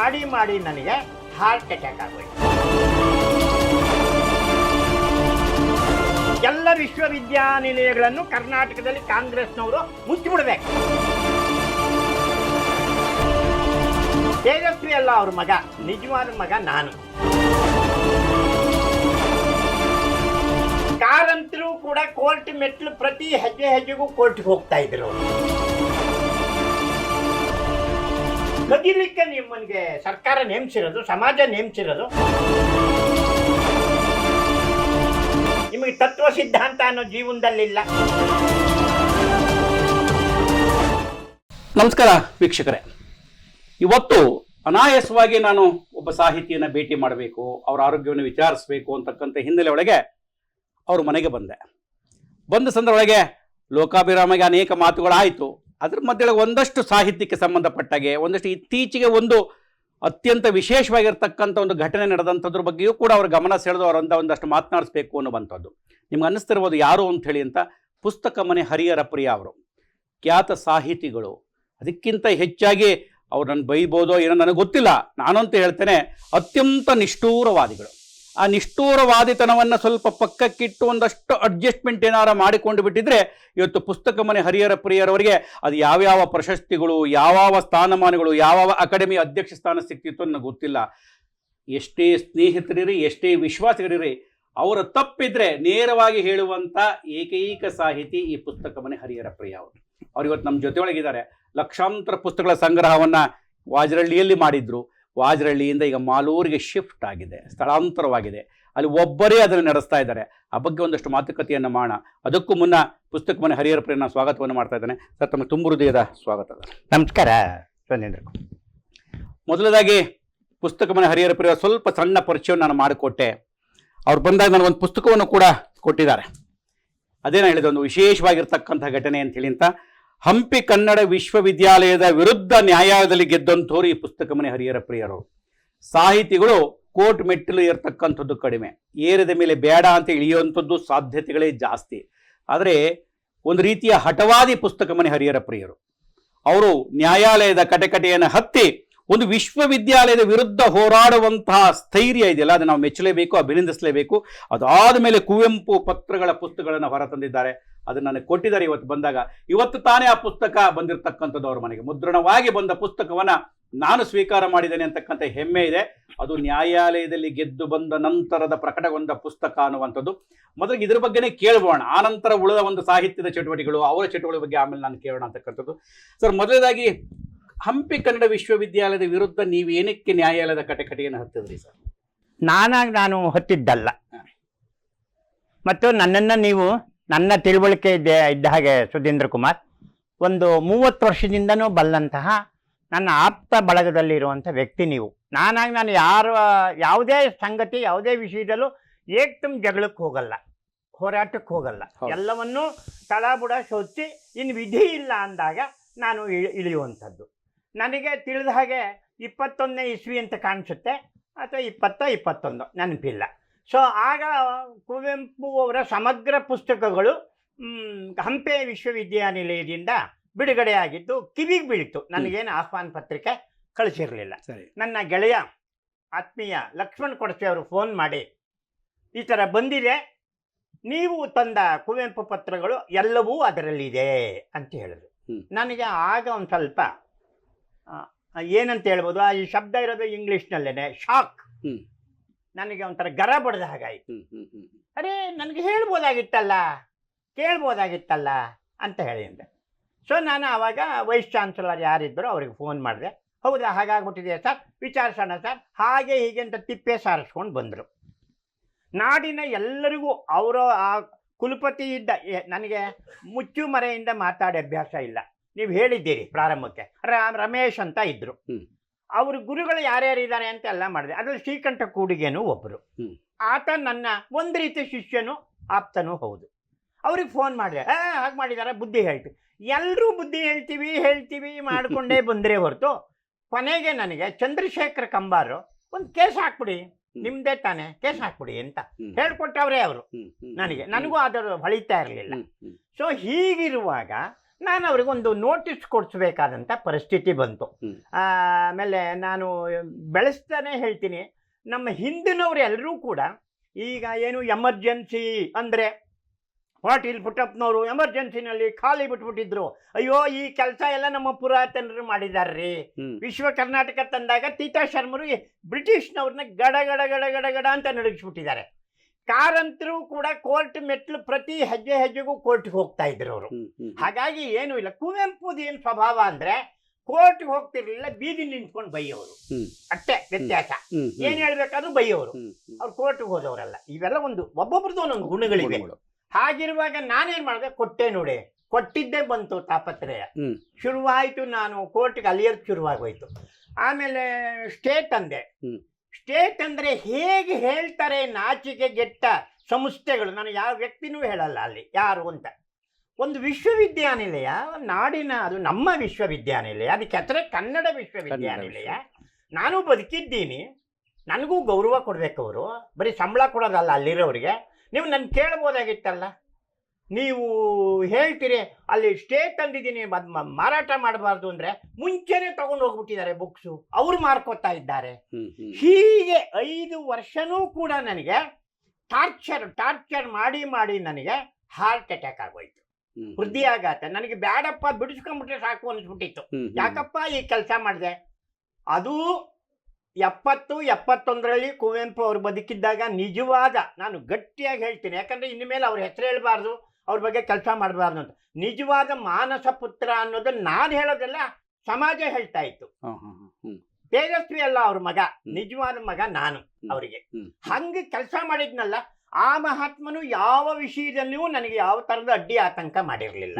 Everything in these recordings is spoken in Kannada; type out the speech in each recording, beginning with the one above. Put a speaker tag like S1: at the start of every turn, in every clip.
S1: ಮಾಡಿ ಮಾಡಿ ನನಗೆ ಹಾರ್ಟ್ ಅಟ್ಯಾಕ್ ಆಗೋಯ್ತು. ಎಲ್ಲ ವಿಶ್ವವಿದ್ಯಾನಿಲಯಗಳನ್ನು ಕರ್ನಾಟಕದಲ್ಲಿ ಕಾಂಗ್ರೆಸ್ನವರು ಮುಚ್ಚಿಬಿಡ್ಬೇಕು ತೇಜಸ್ವಿ ಅಲ್ಲ ಅವ್ರ ಮಗ, ನಿಜವಾದ ಮಗ ನಾನು. ಕಾರಂತರೂ ಕೂಡ ಕೋರ್ಟ್ ಮೆಟ್ಲು ಪ್ರತಿ ಹೆಜ್ಜೆ ಹೆಜ್ಜೆಗೂ ಕೋರ್ಟ್ಗೆ ಹೋಗ್ತಾ ಇದ್ರು. ಕದಿಲಿಕ್ಕೆ ನಿಮ್ಮನ್ಗೆ ಸರ್ಕಾರ ನೇಮಿಸಿರೋದು, ಸಮಾಜ ನೇಮಿಸಿರೋದು? ನಿಮಗೆ ತತ್ವ ಸಿದ್ಧಾಂತ ಅನ್ನೋ ಜೀವನದಲ್ಲಿಲ್ಲ.
S2: ನಮಸ್ಕಾರ ವೀಕ್ಷಕರೇ. ಇವತ್ತು ಅನಾಯಾಸವಾಗಿ ನಾನು ಒಬ್ಬ ಸಾಹಿತಿಯನ್ನು ಭೇಟಿ ಮಾಡಬೇಕು, ಅವರ ಆರೋಗ್ಯವನ್ನು ವಿಚಾರಿಸಬೇಕು ಅಂತಕ್ಕಂಥ ಹಿನ್ನೆಲೆ ಒಳಗೆ ಅವರು ಮನೆಗೆ ಬಂದೆ. ಬಂದ ಸಂದರ್ಭ ಒಳಗೆ ಲೋಕಾಭಿರಾಮಗೆ ಅನೇಕ ಮಾತುಗಳಾಯಿತು. ಅದ್ರ ಮಧ್ಯೆ ಒಂದಷ್ಟು ಸಾಹಿತ್ಯಕ್ಕೆ ಸಂಬಂಧಪಟ್ಟಾಗೆ, ಒಂದಷ್ಟು ಇತ್ತೀಚೆಗೆ ಒಂದು ಅತ್ಯಂತ ವಿಶೇಷವಾಗಿರ್ತಕ್ಕಂಥ ಒಂದು ಘಟನೆ ನಡೆದಂಥದ್ರ ಬಗ್ಗೆಯೂ ಕೂಡ ಅವ್ರ ಗಮನ ಸೆಳೆದು ಅವರಂತ ಒಂದಷ್ಟು ಮಾತನಾಡಿಸ್ಬೇಕು ಅನ್ನುವಂಥದ್ದು. ನಿಮ್ಗೆ ಅನ್ನಿಸ್ತಿರ್ಬೋದು ಯಾರು ಅಂತ ಹೇಳಿ ಅಂತ, ಪುಸ್ತಕ ಮನೆ ಹರಿಹರ ಪ್ರಿಯ ಅವರು, ಖ್ಯಾತ ಸಾಹಿತಿಗಳು. ಅದಕ್ಕಿಂತ ಹೆಚ್ಚಾಗಿ ಅವ್ರು ನನ್ನ ಬೈಬೋದೋ ಏನೋ ನನಗೆ ಗೊತ್ತಿಲ್ಲ, ನಾನಂತೂ ಹೇಳ್ತೇನೆ, ಅತ್ಯಂತ ನಿಷ್ಠೂರವಾದಿಗಳು. ಆ ನಿಷ್ಠೂರವಾದಿತನವನ್ನು ಸ್ವಲ್ಪ ಪಕ್ಕಕ್ಕಿಟ್ಟು ಒಂದಷ್ಟು ಅಡ್ಜಸ್ಟ್ಮೆಂಟ್ ಏನಾರ ಮಾಡಿಕೊಂಡು ಬಿಟ್ಟಿದ್ರೆ ಇವತ್ತು ಪುಸ್ತಕ ಮನೆ ಹರಿಹರ ಪ್ರಿಯರವರಿಗೆ ಅದು ಯಾವ್ಯಾವ ಪ್ರಶಸ್ತಿಗಳು, ಯಾವ್ಯಾವ ಸ್ಥಾನಮಾನಗಳು, ಯಾವ್ಯಾವ ಅಕಾಡೆಮಿ ಅಧ್ಯಕ್ಷ ಸ್ಥಾನ ಸಿಕ್ತಿತ್ತು ಅನ್ನೋ ಗೊತ್ತಿಲ್ಲ. ಎಷ್ಟೇ ಸ್ನೇಹಿತರಿರಿ, ಎಷ್ಟೇ ವಿಶ್ವಾಸಿಗರಿರಿ, ಅವರ ತಪ್ಪಿದ್ರೆ ನೇರವಾಗಿ ಹೇಳುವಂಥ ಏಕೈಕ ಸಾಹಿತಿ ಈ ಪುಸ್ತಕ ಮನೆ ಹರಿಹರ ಪ್ರಿಯ ಅವರು. ಅವ್ರು ಇವತ್ತು ನಮ್ಮ ಜೊತೆಯೊಳಗಿದ್ದಾರೆ. ಲಕ್ಷಾಂತರ ಪುಸ್ತಕಗಳ ಸಂಗ್ರಹವನ್ನು ವಾಜರಳ್ಳಿಯಲ್ಲಿ ಮಾಡಿದ್ರು. ವಾಜರಳ್ಳಿಯಿಂದ ಈಗ ಮಾಲೂರಿಗೆ ಶಿಫ್ಟ್ ಆಗಿದೆ ಸ್ಥಳಾಂತರವಾಗಿದೆ. ಅಲ್ಲಿ ಒಬ್ಬರೇ ಅದನ್ನು ನಡೆಸ್ತಾ ಇದ್ದಾರೆ. ಆ ಬಗ್ಗೆ ಒಂದಷ್ಟು ಮಾತುಕತೆಯನ್ನು ಮಾಡೋಣ ಅದಕ್ಕೂ ಮುನ್ನ ಪುಸ್ತಕ ಮನೆ ಹರಿಹರ ಪ್ರೇರಣ ನಾನು ಸ್ವಾಗತವನ್ನು ಮಾಡ್ತಾ ಇದ್ದಾನೆ. ಸರ್ ತಮ್ಮ ತುಂಬ ಹೃದಯದ ಸ್ವಾಗತ.
S1: ನಮಸ್ಕಾರ ಸುನೇಂದ್ರ
S2: ಮೊದಲದಾಗಿ ಪುಸ್ತಕ ಮನೆ ಹರಿಹರ ಪ್ರಿಯ ಸ್ವಲ್ಪ ಸಣ್ಣ ಪರಿಚಯವನ್ನು ನಾನು ಮಾಡಿಕೊಟ್ಟೆ. ಅವ್ರು ಬಂದಾಗ ನನಗೊಂದು ಪುಸ್ತಕವನ್ನು ಕೂಡ ಕೊಟ್ಟಿದ್ದಾರೆ. ಅದೇನ ಹೇಳಿದ ಒಂದು ವಿಶೇಷವಾಗಿರ್ತಕ್ಕಂಥ ಘಟನೆ ಅಂತ ಹೇಳಿ ಅಂತ ಹಂಪಿ ಕನ್ನಡ ವಿಶ್ವವಿದ್ಯಾಲಯದ ವಿರುದ್ಧ ನ್ಯಾಯಾಲಯದಲ್ಲಿ ಗೆದ್ದಂಥವ್ರು ಈ ಪುಸ್ತಕ ಮನೆ ಹರಿಹರ ಪ್ರಿಯರು. ಸಾಹಿತಿಗಳು ಕೋರ್ಟ್ ಮೆಟ್ಟಿಲು ಇರತಕ್ಕಂಥದ್ದು ಕಡಿಮೆ. ಏರಿದ ಮೇಲೆ ಬೇಡ ಅಂತ ಇಳಿಯುವಂಥದ್ದು ಸಾಧ್ಯತೆಗಳೇ ಜಾಸ್ತಿ. ಆದರೆ ಒಂದು ರೀತಿಯ ಹಠವಾದಿ ಪುಸ್ತಕ ಮನೆ ಹರಿಹರ ಪ್ರಿಯರು. ಅವರು ನ್ಯಾಯಾಲಯದ ಕಟಕಟೆಯನ್ನು ಹತ್ತಿ ಒಂದು ವಿಶ್ವವಿದ್ಯಾಲಯದ ವಿರುದ್ಧ ಹೋರಾಡುವಂತಹ ಸ್ಥೈರ್ಯ ಇದೆಯಲ್ಲ, ಅದನ್ನು ನಾವು ಮೆಚ್ಚಲೇಬೇಕು, ಅಭಿನಂದಿಸಲೇಬೇಕು. ಅದಾದ ಮೇಲೆ ಕುವೆಂಪು ಪತ್ರಗಳ ಪುಸ್ತಕಗಳನ್ನು ಹೊರತಂದಿದ್ದಾರೆ. ಅದನ್ನು ನನಗೆ ಕೊಟ್ಟಿದ್ದಾರೆ ಇವತ್ತು ಬಂದಾಗ. ಇವತ್ತು ತಾನೇ ಆ ಪುಸ್ತಕ ಬಂದಿರತಕ್ಕಂಥದ್ದು ಅವ್ರ ಮನೆಗೆ. ಮುದ್ರಣವಾಗಿ ಬಂದ ಪುಸ್ತಕವನ್ನು ನಾನು ಸ್ವೀಕಾರ ಮಾಡಿದ್ದೇನೆ ಅಂತಕ್ಕಂಥ ಹೆಮ್ಮೆ ಇದೆ. ಅದು ನ್ಯಾಯಾಲಯದಲ್ಲಿ ಗೆದ್ದು ಬಂದ ನಂತರದ ಪ್ರಕಟಗೊಂಡ ಪುಸ್ತಕ ಅನ್ನುವಂಥದ್ದು. ಮೊದಲು ಇದ್ರ ಬಗ್ಗೆನೇ ಆ ಆನಂತರ ಉಳಿದ ಒಂದು ಸಾಹಿತ್ಯದ ಚಟುವಟಿಕೆಗಳು ಅವರ ಚಟುವಟಿಕೆ ಬಗ್ಗೆ ಆಮೇಲೆ ನಾನು ಕೇಳೋಣ ಅಂತಕ್ಕಂಥದ್ದು. ಸರ್ ಮೊದಲನೇದಾಗಿ ಹಂಪಿ ಕನ್ನಡ ವಿಶ್ವವಿದ್ಯಾಲಯದ ವಿರುದ್ಧ ನೀವು ಏನಕ್ಕೆ ನ್ಯಾಯಾಲಯದ ಕಟಕಟೆಯನ್ನು ಹತ್ತಿದ್ರಿ ಸರ್?
S1: ನಾನಾಗಿ ನಾನು ಹೊತ್ತಿದ್ದಲ್ಲ. ಮತ್ತು ನನ್ನನ್ನು ನೀವು ನನ್ನ ತಿಳುವಳಿಕೆ ಇದ್ದ ಇದ್ದ ಹಾಗೆ ಸುಧೀಂದ್ರ ಕುಮಾರ್. ಒಂದು ಮೂವತ್ತು ವರ್ಷದಿಂದನೂ ಬಲ್ಲಂತಹ ನನ್ನ ಆಪ್ತ ಬಳಗದಲ್ಲಿ ಇರುವಂಥ ವ್ಯಕ್ತಿ ನೀವು. ನಾನಾಗಿ ನಾನು ಯಾರ ಯಾವುದೇ ಸಂಗತಿ ಯಾವುದೇ ವಿಷಯದಲ್ಲೂ ಏಕ್ತಮ್ ಜಗಳಕ್ಕೆ ಹೋಗಲ್ಲ. ಹೋರಾಟಕ್ಕೆ ಹೋಗಲ್ಲ. ಎಲ್ಲವನ್ನೂ ತಳಬುಡ ಶೋಚಿ ಇನ್ನು ವಿಧಿ ಇಲ್ಲ ಅಂದಾಗ ನಾನು ಇಳಿ ಇಳಿಯುವಂಥದ್ದು. ನನಗೆ ತಿಳಿದ ಹಾಗೆ ಇಪ್ಪತ್ತೊಂದನೇ ಇಸ್ವಿ ಅಂತ ಕಾಣಿಸುತ್ತೆ ಅಥವಾ ಇಪ್ಪತ್ತ ಇಪ್ಪತ್ತೊಂದು ನೆನಪಿಲ್ಲ. ಸೊ ಆಗ ಕುವೆಂಪು ಅವರ ಸಮಗ್ರ ಪುಸ್ತಕಗಳು ಹಂಪೆ ವಿಶ್ವವಿದ್ಯಾನಿಲಯದಿಂದ ಬಿಡುಗಡೆ ಆಗಿದ್ದು ಕಿವಿಗೆ ಬೀಳಿತು. ನನಗೇನು ಆಹ್ವಾನ ಪತ್ರಿಕೆ ಕಳಿಸಿರಲಿಲ್ಲ.
S2: ಸರಿ.
S1: ನನ್ನ ಗೆಳೆಯ ಆತ್ಮೀಯ ಲಕ್ಷ್ಮಣ್ ಕೊಡಸೆ ಅವರು ಫೋನ್ ಮಾಡಿ ಈ ಥರ ಬಂದಿದೆ ನೀವು ತಂದ ಕುವೆಂಪು ಪತ್ರಗಳು ಎಲ್ಲವೂ ಅದರಲ್ಲಿದೆ ಅಂತ ಹೇಳಿದ್ರು. ನನಗೆ ಆಗ ಒಂದು ಸ್ವಲ್ಪ ಏನಂತ ಹೇಳ್ಬೋದು ಆ ಈ ಶಬ್ದ ಇರೋದು ಇಂಗ್ಲೀಷ್ನಲ್ಲೇನೆ ಶಾಕ್. ನನಗೆ ಒಂಥರ ಗರ ಬಡ್ದ ಹಾಗಾಯ್ತು. ಅರೇ ನನಗೆ ಹೇಳ್ಬೋದಾಗಿತ್ತಲ್ಲ? ಕೇಳ್ಬೋದಾಗಿತ್ತಲ್ಲ? ಅಂತ ಹೇಳಿ ಅಂದೆ. ಸೊ ನಾನು ಆವಾಗ ವೈಸ್ ಚಾನ್ಸಲರ್ ಯಾರಿದ್ದರು ಅವ್ರಿಗೆ ಫೋನ್ ಮಾಡಿದೆ. ಹೌದಾ ಹಾಗಾಗ್ಬಿಟ್ಟಿದೆ ಸರ್ ವಿಚಾರಿಸೋಣ ಸರ್ ಹಾಗೆ ಹೀಗೆ ಅಂತ ತಿಪ್ಪೆ ಸಾರಿಸ್ಕೊಂಡು ಬಂದರು. ನಾಡಿನ ಎಲ್ಲರಿಗೂ ಅವರ ಆ ಕುಲಪತಿ ಇದ್ದ ನನಗೆ ಮುಚ್ಚು ಮರೆಯಿಂದ ಮಾತಾಡಿ ಅಭ್ಯಾಸ ಇಲ್ಲ. ನೀವು ಹೇಳಿದ್ದೀರಿ ಪ್ರಾರಂಭಕ್ಕೆ. ರಮೇಶ್ ಅಂತ ಇದ್ದರು. ಅವ್ರ ಗುರುಗಳು ಯಾರ್ಯಾರು ಇದ್ದಾರೆ ಅಂತ ಎಲ್ಲ ಮಾಡಿದೆ. ಅದ್ರಲ್ಲಿ ಶ್ರೀಕಂಠ ಕೂಡಿಗೆನೂ ಒಬ್ಬರು ಆತ ನನ್ನ ಒಂದು ರೀತಿ ಶಿಷ್ಯನು ಆಪ್ತನೂ ಹೌದು. ಅವ್ರಿಗೆ ಫೋನ್ ಮಾಡಿದೆ. ಹಾ ಹಾಗೆ ಮಾಡಿದಾರೆ? ಬುದ್ಧಿ ಹೇಳ್ತೀವಿ ಎಲ್ಲರೂ ಬುದ್ಧಿ ಹೇಳ್ತೀವಿ ಹೇಳ್ತೀವಿ ಮಾಡಿಕೊಂಡೇ ಬಂದರೆ ಹೊರತು ಕೊನೆಗೆ ನನಗೆ ಚಂದ್ರಶೇಖರ್ ಕಂಬಾರು ಒಂದು ಕೇಸ್ ಹಾಕ್ಬಿಡಿ. ನಿಮ್ದೇ ತಾನೆ ಕೇಸ್ ಹಾಕ್ಬಿಡಿ ಅಂತ ಹೇಳ್ಕೊಟ್ಟವರೇ ಅವರು. ನನಗೆ ನನಗೂ ಅದರ ಹೊಳಿತಾ ಇರಲಿಲ್ಲ. ಸೊ ಹೀಗಿರುವಾಗ ನಾನು ಅವ್ರಿಗೊಂದು ನೋಟಿಸ್ ಕೊಡಿಸ್ಬೇಕಾದಂಥ ಪರಿಸ್ಥಿತಿ ಬಂತು. ಆಮೇಲೆ ನಾನು ಬೆಳೆಸ್ತಾನೆ ಹೇಳ್ತೀನಿ. ನಮ್ಮ ಹಿಂದಿನವ್ರು ಎಲ್ಲರೂ ಕೂಡ ಈಗ ಏನು ಎಮರ್ಜೆನ್ಸಿ ಅಂದರೆ ಪಾಟೀಲ್ ಪುಟ್ಟಪ್ಪನವರು ಎಮರ್ಜೆನ್ಸಿನಲ್ಲಿ ಖಾಲಿ ಬಿಟ್ಬಿಟ್ಟಿದ್ರು. ಅಯ್ಯೋ ಈ ಕೆಲಸ ಎಲ್ಲ ನಮ್ಮ ಪುರಾತನರು ಮಾಡಿದಾರ್ರಿ.
S2: ರೀ
S1: ವಿಶ್ವ ಕರ್ನಾಟಕ ತಂದಾಗ ತೀತಾ ಶರ್ಮರು ಬ್ರಿಟಿಷ್ನವ್ರನ್ನ ಗಡ ಗಡ ಗಡ ಗಡ ಗಡ ಅಂತ ನಡಗಿಸ್ಬಿಟ್ಟಿದ್ದಾರೆ. ಕಾರಂತರು ಕೂಡ ಕೋರ್ಟ್ ಮೆಟ್ಲು ಪ್ರತಿ ಹೆಜ್ಜೆ ಹೆಜ್ಜೆಗೂ ಕೋರ್ಟ್ಗೆ ಹೋಗ್ತಾ ಇದ್ರು ಅವರು. ಹಾಗಾಗಿ ಏನು ಇಲ್ಲ. ಕುವೆಂಪುದು ಏನು ಸ್ವಭಾವ ಅಂದ್ರೆ ಕೋರ್ಟ್ಗೆ ಹೋಗ್ತಿರ್ಲಿಲ್ಲ ಬೀದಿ ನಿಂತ್ಕೊಂಡು ಬೈಯೋರು. ಅಷ್ಟೇ ವ್ಯತ್ಯಾಸ. ಏನ್ ಹೇಳ್ಬೇಕಾದ್ರೂ ಬೈಯೋರು. ಅವ್ರು ಕೋರ್ಟ್ಗೆ ಹೋದವರಲ್ಲ. ಇವೆಲ್ಲ ಒಂದು ಒಬ್ಬೊಬ್ರದ್ದು ಒಂದೊಂದು ಗುಣಗಳಿವೆ.
S2: ಗುಣಗಳು.
S1: ಹಾಗಿರುವಾಗ ನಾನೇನ್ ಮಾಡಿದೆ? ಕೊಟ್ಟೆ ನೋಡಿ. ಕೊಟ್ಟಿದ್ದೇ ಬಂತು ತಾಪತ್ರಯ. ಶುರುವಾಯಿತು ನಾನು. ಕೋರ್ಟ್ಗೆ ಅಲಿಯೋದ್ ಶುರುವಾಗೋಯ್ತು. ಆಮೇಲೆ ಸ್ಟೇಟ್ ಅಂದೆ
S2: ಹ್ಮ್.
S1: ಸ್ಟೇಟ್ ಅಂದ್ರೆ ಹೇಗೆ ಹೇಳ್ತಾರೆ ನಾಚಿಕೆ ಗೆಟ್ಟ ಸಂಸ್ಥೆಗಳು ನಾನು ಯಾವ ವ್ಯಕ್ತಿನೂ ಹೇಳಲ್ಲ ಅಲ್ಲಿ ಯಾರು ಅಂತ. ಒಂದು ವಿಶ್ವವಿದ್ಯಾನಿಲಯ ನಾಡಿನ ಅದು ನಮ್ಮ ವಿಶ್ವವಿದ್ಯಾನಿಲಯ ಅದಕ್ಕೆ ಹತ್ರ ಕನ್ನಡ ವಿಶ್ವವಿದ್ಯಾನಿಲಯ. ನಾನು ಬದುಕಿದ್ದೀನಿ ನನಗೂ ಗೌರವ ಕೊಡ್ಬೇಕು ಅವರು ಬರೀ ಸಂಬಳ ಕೊಡೋದಲ್ಲ ಅಲ್ಲಿರೋರಿಗೆ. ನೀವು ನನ್ನ ಕೇಳ್ಬೋದಾಗಿತ್ತಲ್ಲ? ನೀವು ಹೇಳ್ತೀರಿ ಅಲ್ಲಿ ಸ್ಟೇ ತಂದಿದ್ದೀನಿ ಮಾರಾಟ ಮಾಡಬಾರ್ದು ಅಂದರೆ ಮುಂಚೆನೆ ತಗೊಂಡು ಹೋಗ್ಬಿಟ್ಟಿದ್ದಾರೆ ಬುಕ್ಸು ಅವ್ರು ಮಾರ್ಕೋತಾ ಇದ್ದಾರೆ. ಹೀಗೆ ಐದು ವರ್ಷನೂ ಕೂಡ ನನಗೆ ಟಾರ್ಚರ್ ಟಾರ್ಚರ್ ಮಾಡಿ ಮಾಡಿ ನನಗೆ ಹಾರ್ಟ್ ಅಟ್ಯಾಕ್ ಆಗೋಯ್ತು.
S2: ವೃದ್ಧಿ
S1: ಹೃದಯಾಘಾತ ನನಗೆ ಬ್ಯಾಡಪ್ಪ ಬಿಡಿಸ್ಕೊಂಡ್ಬಿಟ್ರೆ ಸಾಕು ಅನಿಸ್ಬಿಟ್ಟಿತ್ತು. ಯಾಕಪ್ಪ ಈ ಕೆಲಸ ಮಾಡಿದೆ? ಅದು ಎಪ್ಪತ್ತು ಎಪ್ಪತ್ತೊಂದರಲ್ಲಿ ಕುವೆಂಪು ಅವರು ಬದುಕಿದ್ದಾಗ ನಿಜವಾದ ನಾನು ಗಟ್ಟಿಯಾಗಿ ಹೇಳ್ತೀನಿ. ಯಾಕಂದ್ರೆ ಇನ್ನು ಮೇಲೆ ಅವ್ರ ಹೆಸರು ಹೇಳ್ಬಾರ್ದು. ಅವ್ರ ಬಗ್ಗೆ ಕೆಲಸ ಮಾಡಬಾರ್ದು ಅಂತ ನಿಜವಾದ ಮಾನಸ ಪುತ್ರ ಅನ್ನೋದನ್ನ ನಾನು ಹೇಳೋದೆಲ್ಲ ಸಮಾಜ ಹೇಳ್ತಾ ಇತ್ತು. ತೇಜಸ್ವಿ ಅಲ್ಲ ಅವ್ರ ಮಗ. ನಿಜವಾದ ಮಗ ನಾನು. ಅವರಿಗೆ. ಹಂಗೆ ಕೆಲಸ ಮಾಡಿದ್ನಲ್ಲ ಆ ಮಹಾತ್ಮನು ಯಾವ ವಿಷಯದಲ್ಲಿಯೂ ನನಗೆ ಯಾವ ತರದ ಅಡ್ಡಿ ಆತಂಕ ಮಾಡಿರಲಿಲ್ಲ.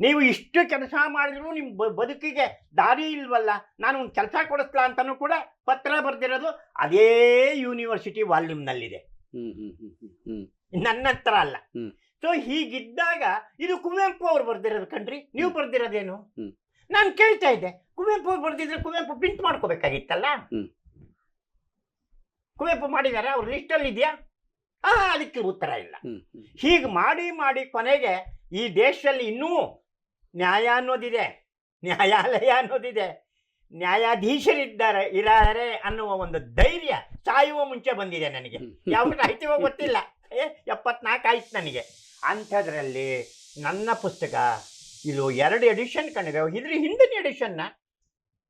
S1: ನೀವು ಇಷ್ಟು ಕೆಲಸ ಮಾಡಿದ್ರು ನಿಮ್ಮ ಬದುಕಿಗೆ ದಾರಿ ಇಲ್ವಲ್ಲ ನಾನು ಒಂದು ಕೆಲಸ ಕೊಡಿಸ್ಲಾ ಅಂತಾನೂ ಕೂಡ ಪತ್ರ ಬರೆದಿರೋದು ಅದೇ ಯೂನಿವರ್ಸಿಟಿ ವಾಲ್ಯೂಮ್ನಲ್ಲಿದೆ ನನ್ನತ್ರ ಅಲ್ಲ. ಸೊ ಹೀಗಿದ್ದಾಗ ಇದು ಕುವೆಂಪು ಅವ್ರು ಬರ್ದಿರೋದು ಕಣ್ರಿ. ನೀವು ಬರ್ದಿರೋದೇನು. ನಾನು ಕೇಳ್ತಾ ಇದ್ದೆ. ಕುವೆಂಪು ಅವ್ರು ಬರ್ದಿದ್ರೆ ಕುವೆಂಪು ಪ್ರಿಂಟ್ ಮಾಡ್ಕೋಬೇಕಾಗಿತ್ತಲ್ಲ. ಕುವೆಂಪು ಮಾಡಿದಾರ ಅವ್ರ ಲಿಸ್ಟಲ್ಲಿ ಇದೆಯಾ? ಆ ಅದಕ್ಕೆ ಉತ್ತರ ಇಲ್ಲ. ಹೀಗೆ ಮಾಡಿ ಮಾಡಿ ಕೊನೆಗೆ ಈ ದೇಶದಲ್ಲಿ ಇನ್ನೂ ನ್ಯಾಯ ಅನ್ನೋದಿದೆ ನ್ಯಾಯಾಲಯ ಅನ್ನೋದಿದೆ ನ್ಯಾಯಾಧೀಶರಿದ್ದಾರೆ ಇರಾರೆ ಅನ್ನುವ ಒಂದು ಧೈರ್ಯ ಸಾಯುವ ಮುಂಚೆ ಬಂದಿದೆ ನನಗೆ. ಯಾವ ಆಯ್ತೀವೋ ಗೊತ್ತಿಲ್ಲ. ಏ ಎಪ್ಪತ್ನಾಲ್ಕು ಆಯ್ತು ನನಗೆ. ಅಂಥದ್ರಲ್ಲಿ ನನ್ನ ಪುಸ್ತಕ ಇದು ಎರಡು ಎಡಿಷನ್ ಕಂಡಿದೆ. ಇದ್ರ ಹಿಂದಿನ ಎಡಿಷನ್ನ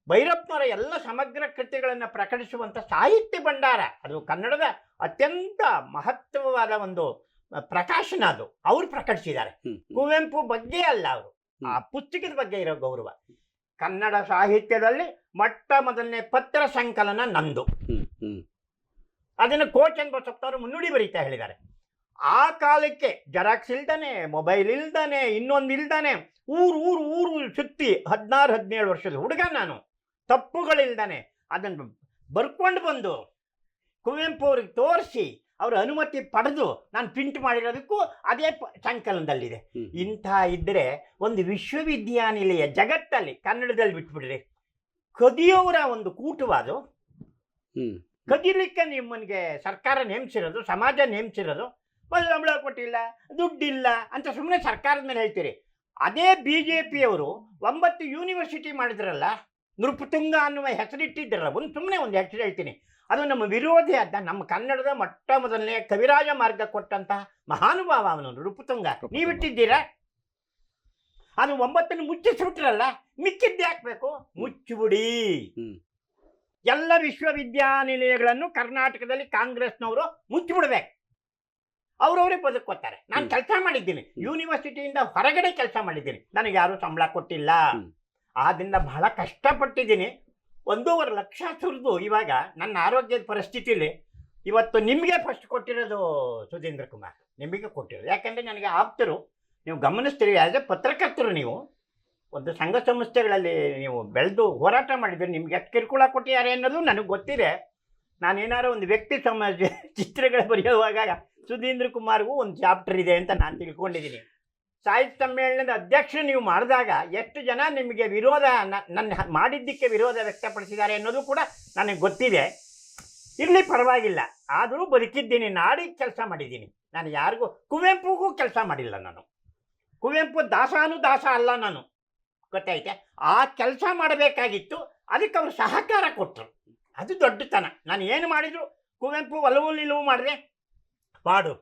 S1: ಭೈರಪ್ಪನವರ ಎಲ್ಲ ಸಮಗ್ರ ಕೃತಿಗಳನ್ನು ಪ್ರಕಟಿಸುವಂಥ ಸಾಹಿತ್ಯ ಭಂಡಾರ. ಅದು ಕನ್ನಡದ ಅತ್ಯಂತ ಮಹತ್ವವಾದ ಒಂದು ಪ್ರಕಾಶನ ಅದು. ಅವ್ರು ಪ್ರಕಟಿಸಿದ್ದಾರೆ. ಕುವೆಂಪು ಬಗ್ಗೆ ಅಲ್ಲ ಅವರು. ಆ ಪುಸ್ತಕದ ಬಗ್ಗೆ ಇರೋ ಗೌರವ. ಕನ್ನಡ ಸಾಹಿತ್ಯದಲ್ಲಿ ಮೊಟ್ಟ ಮೊದಲನೇ ಪತ್ರ ಸಂಕಲನ ನಂದು. ಅದನ್ನು ಕೋಚನ್ ಬಸಪ್ಪನವರು ಮುನ್ನುಡಿ ಬರೀತಾ ಹೇಳಿದ್ದಾರೆ. ಆ ಕಾಲಕ್ಕೆ ಜೆರಾಕ್ಸ್ ಇಲ್ದಾನೆ ಮೊಬೈಲ್ ಇಲ್ದಾನೆ ಇನ್ನೊಂದು ಇಲ್ದಾನೆ ಊರು ಊರು ಊರು ಸುತ್ತಿ ಹದಿನಾರು ಹದಿನೇಳು ವರ್ಷದ ಹುಡುಗ ನಾನು. ತಪ್ಪುಗಳಿಲ್ದಾನೆ. ಅದನ್ನು ಬರ್ಕೊಂಡು ಬಂದು ಕುವೆಂಪು ಅವ್ರಿಗೆ ತೋರಿಸಿ ಅವರ ಅನುಮತಿ ಪಡೆದು ನಾನು ಪ್ರಿಂಟ್ ಮಾಡಿರೋದಕ್ಕೂ ಅದೇ ಸಂಕಲನದಲ್ಲಿದೆ. ಇಂಥ ಇದ್ದರೆ ಒಂದು ವಿಶ್ವವಿದ್ಯಾನಿಲಯ ಜಗತ್ತಲ್ಲಿ ಕನ್ನಡದಲ್ಲಿ ಬಿಟ್ಬಿಡ್ರಿ. ಕದಿಯೋರ ಒಂದು ಕೂಟವಾದು.
S2: ಅದು
S1: ಕದಿಲಿಕ್ಕೆ ನಿಮ್ಮನಿಗೆ ಸರ್ಕಾರ ನೇಮಿಸಿರೋದು ಸಮಾಜ ನೇಮಿಸಿರೋದು ಸಂಬಳ ಕೊಟ್ಟಿಲ್ಲ ದುಡ್ಡಿಲ್ಲ ಅಂತ ಸುಮ್ಮನೆ ಸರ್ಕಾರದ ಮೇಲೆ ಹೇಳ್ತೀರಿ. ಅದೇ ಬಿ ಜೆ ಪಿಯವರು ಒಂಬತ್ತು ಯೂನಿವರ್ಸಿಟಿ ಮಾಡಿದ್ರಲ್ಲ ನೃಪತುಂಗ ಅನ್ನುವ ಹೆಸರಿಟ್ಟಿದ್ರಲ್ಲ ಒಂದು ಸುಮ್ಮನೆ ಒಂದು ಹೆಸರು ಹೇಳ್ತೀನಿ. ಅದು ನಮ್ಮ ವಿರೋಧಿ ಆದ ನಮ್ಮ ಕನ್ನಡದ ಮೊಟ್ಟ ಮೊದಲನೇ ಕವಿರಾಜ ಮಾರ್ಗ ಕೊಟ್ಟಂತಹ ಮಹಾನುಭಾವ ಅವನು ನೃಪತುಂಗ. ನೀವಿಟ್ಟಿದ್ದೀರಾ ಅದು ಒಂಬತ್ತನ್ನು ಮುಚ್ಚಿಸ್ಬಿಟ್ರಲ್ಲ ಮಿಕ್ಕಿದ್ದು ಹಾಕ್ಬೇಕು. ಮುಚ್ಚಿಬಿಡಿ. ಎಲ್ಲ ವಿಶ್ವವಿದ್ಯಾನಿಲಯಗಳನ್ನು ಕರ್ನಾಟಕದಲ್ಲಿ ಕಾಂಗ್ರೆಸ್ನವರು ಮುಚ್ಚಿಬಿಡ್ಬೇಕು. ಅವ್ರವರೇ ಬದುಕೋತಾರೆ ನಾನು ಕೆಲಸ ಮಾಡಿದ್ದೀನಿ. ಯೂನಿವರ್ಸಿಟಿಯಿಂದ ಹೊರಗಡೆ ಕೆಲಸ ಮಾಡಿದ್ದೀನಿ. ನನಗೆ ಯಾರು ಸಂಬಳ ಕೊಟ್ಟಿಲ್ಲ. ಆದ್ದರಿಂದ ಬಹಳ ಕಷ್ಟಪಟ್ಟಿದ್ದೀನಿ. ಒಂದೂವರೆ ಲಕ್ಷ ಸುರಿದು ಇವಾಗ ನನ್ನ ಆರೋಗ್ಯದ ಪರಿಸ್ಥಿತಿಲಿ ಇವತ್ತು ನಿಮಗೆ ಫಸ್ಟ್ ಕೊಟ್ಟಿರೋದು ಸುಧೀಂದ್ರ ಕುಮಾರ್. ನಿಮಗೆ ಕೊಟ್ಟಿರೋದು. ಯಾಕಂದರೆ ನನಗೆ ಆಪ್ತರು ನೀವು ಗಮನಿಸ್ತೀರಿ ಆ್ಯಸ್ ಎ ಪತ್ರಕರ್ತರು ನೀವು ಒಂದು ಸಂಘ ಸಂಸ್ಥೆಗಳಲ್ಲಿ ನೀವು ಬೆಳೆದು ಹೋರಾಟ ಮಾಡಿದ್ರೆ ನಿಮ್ಗೆ ಎಷ್ಟು ಕಿರುಕುಳ ಕೊಟ್ಟಿದ್ದಾರೆ ಅನ್ನೋದು ನನಗೆ ಗೊತ್ತಿದೆ. ನಾನೇನಾರು ಒಂದು ವ್ಯಕ್ತಿ ಸಮಾಜ ಚಿತ್ರಗಳು ಬರೆಯುವಾಗ ಸುಧೀಂದ್ರ ಕುಮಾರ್ಗೂ ಒಂದು ಚಾಪ್ಟರ್ ಇದೆ ಅಂತ ನಾನು ತಿಳ್ಕೊಂಡಿದ್ದೀನಿ ಸಾಹಿತ್ಯ ಸಮ್ಮೇಳನದ ಅಧ್ಯಕ್ಷ ನೀವು ಮಾಡಿದಾಗ ಎಷ್ಟು ಜನ ನಿಮಗೆ ವಿರೋಧ ನನ್ನ ಮಾಡಿದ್ದಕ್ಕೆ ವಿರೋಧ ವ್ಯಕ್ತಪಡಿಸಿದ್ದಾರೆ ಅನ್ನೋದು ಕೂಡ ನನಗೆ ಗೊತ್ತಿದೆ. ಇರಲಿ ಪರವಾಗಿಲ್ಲ, ಆದರೂ ಬದುಕಿದ್ದೀನಿ ನಾಡಿಗೆ ಕೆಲಸ ಮಾಡಿದ್ದೀನಿ. ನಾನು ಯಾರಿಗೂ, ಕುವೆಂಪುಗೂ ಕೆಲಸ ಮಾಡಿಲ್ಲ ನಾನು. ಕುವೆಂಪು ದಾಸಾನು ದಾಸ ಅಲ್ಲ ನಾನು. ಗೊತ್ತಾಯ್ತೆ? ಆ ಕೆಲಸ ಮಾಡಬೇಕಾಗಿತ್ತು, ಅದಕ್ಕೆ ಅವರು ಸಹಕಾರ ಕೊಟ್ಟರು ಅದು ದೊಡ್ಡತನ. ನಾನು ಏನು ಮಾಡಿದ್ರು, ಕುವೆಂಪು ಒಲವು ನಿಲುವು ಮಾಡಿದೆ ಮಾಡು.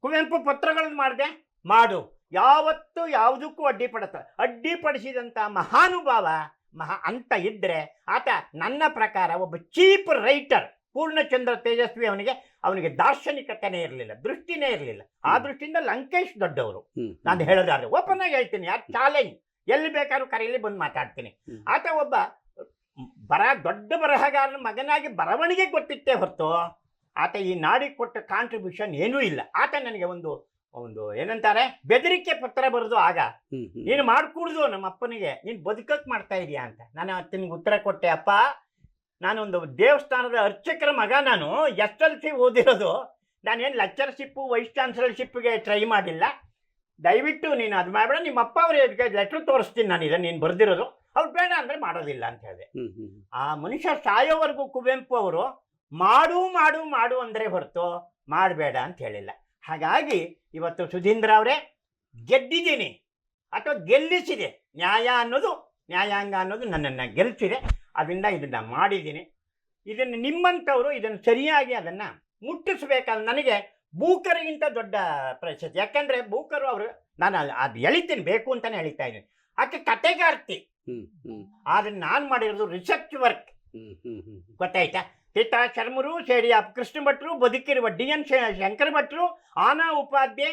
S1: ಕುವೆಂಪು ಪತ್ರಗಳನ್ನು ಮಾಡಿದೆ. ಮಾಡು. ಯಾವತ್ತು ಯಾವುದಕ್ಕೂ ಅಡ್ಡಿಪಡತ ಅಡ್ಡಿಪಡಿಸಿದಂಥ ಮಹಾನುಭಾವ ಮಹಾ ಅಂತ ಇದ್ದರೆ ಆತ ನನ್ನ ಪ್ರಕಾರ ಒಬ್ಬ ಚೀಪ್ ರೈಟರ್. ಪೂರ್ಣಚಂದ್ರ ತೇಜಸ್ವಿ ಅವನಿಗೆ ಅವನಿಗೆ ದಾರ್ಶನಿಕತೆನೇ ಇರಲಿಲ್ಲ ದೃಷ್ಟಿನೇ ಇರಲಿಲ್ಲ. ಆ ದೃಷ್ಟಿಯಿಂದ ಲಂಕೇಶ್ ದೊಡ್ಡವರು. ನಾನು ಹೇಳೋದಾದ್ರೆ ಓಪನ್ ಆಗಿ ಹೇಳ್ತೀನಿ ಯಾರು? ಚಾಲೆಂಜ್. ಎಲ್ಲಿ ಬೇಕಾದ್ರೂ ಕರೆಯಲ್ಲಿ ಬಂದು ಮಾತಾಡ್ತೀನಿ. ಆತ ಒಬ್ಬ ಬರ ದೊಡ್ಡ ಬರಹಗಾರನ ಮಗನಾಗಿ ಬರವಣಿಗೆ ಗೊತ್ತಿತ್ತೇ ಹೊರತು ಆತ ಈ ನಾಡಿಗೆ ಕೊಟ್ಟ ಕಾಂಟ್ರಿಬ್ಯೂಷನ್ ಏನೂ ಇಲ್ಲ. ಆತ ನನಗೆ ಒಂದು ಒಂದು ಏನಂತಾರೆ ಬೆದರಿಕೆ ಪತ್ರ ಬರೆದು ಆಗ. ನೀನು ಮಾಡ್ಕೂಡ್ದು ನಮ್ಮ ಅಪ್ಪನಿಗೆ ನೀನು ಬದುಕಕ್ ಮಾಡ್ತಾ ಇದೀಯಾ ಅಂತ. ನಾನು ಅತ್ತನಿಗೆ ಉತ್ತರ ಕೊಟ್ಟೆ ಅಪ್ಪ ನಾನೊಂದು ದೇವಸ್ಥಾನದ ಅರ್ಚಕರ ಮಗ ನಾನು. ಎಸ್ ಎಲ್ ಸಿ ಓದಿರೋದು. ನಾನೇನು ಲೆಕ್ಚರ್ಶಿಪ್ಪು ವೈಸ್ ಚಾನ್ಸಲರ್ಶಿಪ್ಗೆ ಟ್ರೈ ಮಾಡಿಲ್ಲ. ದಯವಿಟ್ಟು ನೀನು ಅದು ಮಾಡಬೇಡ. ನಿಮ್ಮ ಅಪ್ಪ ಅವ್ರಿಗೆ ಲೆಟ್ರ್ ತೋರಿಸ್ತೀನಿ ನಾನು ಇದನ್ನು ನೀನು ಬರೆದಿರೋದು. ಅವ್ರು ಬೇಡ ಅಂದರೆ ಮಾಡೋದಿಲ್ಲ ಅಂತ ಹೇಳಿದೆ. ಆ ಮನುಷ್ಯ ಸಾಯೋವರೆಗೂ ಕುವೆಂಪು ಅವರು ಮಾಡು ಮಾಡು ಮಾಡು ಅಂದರೆ ಹೊರತು ಮಾಡಬೇಡ ಅಂತ ಹೇಳಿಲ್ಲ. ಹಾಗಾಗಿ ಇವತ್ತು ಸುಧೀಂದ್ರ ಅವರೇ ಗೆದ್ದಿದ್ದೀನಿ ಅಥವಾ ಗೆಲ್ಲಿಸಿದೆ. ನ್ಯಾಯ ಅನ್ನೋದು ನ್ಯಾಯಾಂಗ ಅನ್ನೋದು ನನ್ನನ್ನು ಗೆಲ್ಲಿಸಿದೆ ಅದರಿಂದ ಇದನ್ನು ಮಾಡಿದ್ದೀನಿ. ಇದನ್ನು ನಿಮ್ಮಂಥವರು ಇದನ್ನು ಸರಿಯಾಗಿ ಅದನ್ನು ಮುಟ್ಟಿಸ್ಬೇಕಾದ್ರೆ ನನಗೆ ಬೂಕರಿಗಿಂತ ದೊಡ್ಡ ಪ್ರಶಸ್ತಿ. ಯಾಕಂದರೆ ಬೂಕರು ಅವರು ನಾನು ಅದು ಎಳಿತೀನಿ ಬೇಕು ಅಂತಲೇ ಎಳಿತಾ ಇದ್ದೀನಿ. ಆಕೆ ಕತೆಗಾರ್ತಿ. ಆದರೆ ನಾನು ಮಾಡಿರೋದು ರಿಸರ್ಚ್ ವರ್ಕ್. ಗೊತ್ತಾಯ್ತಾ? ತೀತ ಶರ್ಮರು ಸೇರಿ ಕೃಷ್ಣ ಭಟ್ರು ಬದುಕಿರುವ ಡಿ ಎನ್ ಶಂಕರ ಭಟ್ರು ಆನಾ ಉಪಾಧ್ಯಾಯ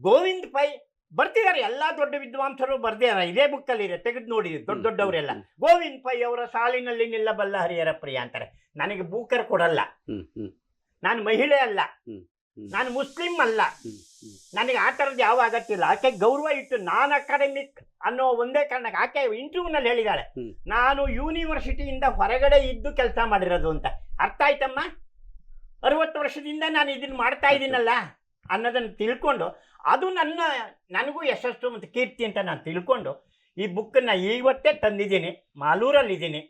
S1: ಗೋವಿಂದ್ ಪೈ ಬರ್ತಿದ್ದಾರೆ. ಎಲ್ಲ ದೊಡ್ಡ ವಿದ್ವಾಂಸರು ಬರ್ದಿದ್ದಾರೆ. ಇದೇ ಬುಕ್ಕಲ್ಲಿ ಇದೆ. ತೆಗೆದು ನೋಡಿ. ದೊಡ್ಡ ದೊಡ್ಡವರೆಲ್ಲ. ಗೋವಿಂದ್ ಪೈ ಅವರ ಸಾಲಿನಲ್ಲಿ ನಿಲ್ಲಬಲ್ಲ ಹರಿಹರ ಪ್ರಿಯ ಅಂತಾರೆ. ನನಗೆ ಬೂಕರ್ ಕೊಡಲ್ಲ. ನಾನು ಮಹಿಳೆ ಅಲ್ಲ. ನಾನು ಮುಸ್ಲಿಂ ಅಲ್ಲ. ನನಗೆ ಆ ಥರದ್ದು ಯಾವ ಅಗತ್ಯ ಇಲ್ಲ. ಆಕೆ ಗೌರವ ಇಟ್ಟು ನಾನ್ ಅಕಾಡೆಮಿಕ್ ಅನ್ನೋ ಒಂದೇ ಕಾರಣಕ್ಕೆ ಆಕೆ ಇಂಟರ್ವ್ಯೂನಲ್ಲಿ ಹೇಳಿದಾಳೆ. ನಾನು ಯೂನಿವರ್ಸಿಟಿಯಿಂದ ಹೊರಗಡೆ ಇದ್ದು ಕೆಲಸ ಮಾಡಿರೋದು ಅಂತ. ಅರ್ಥ ಆಯ್ತಮ್ಮ? ಅರವತ್ತು ವರ್ಷದಿಂದ ನಾನು ಇದನ್ನ ಮಾಡ್ತಾ ಇದ್ದೀನಲ್ಲ ಅನ್ನೋದನ್ನು ತಿಳ್ಕೊಂಡು ಅದು ನನ್ನ ನನಗೂ ಯಶಸ್ಸು ಮತ್ತು ಕೀರ್ತಿ ಅಂತ ನಾನು ತಿಳ್ಕೊಂಡು ಈ ಬುಕ್ಕನ್ನು ಇವತ್ತೇ ತಂದಿದ್ದೀನಿ. ಮಾಲೂರಲ್ಲಿದ್ದೀನಿ.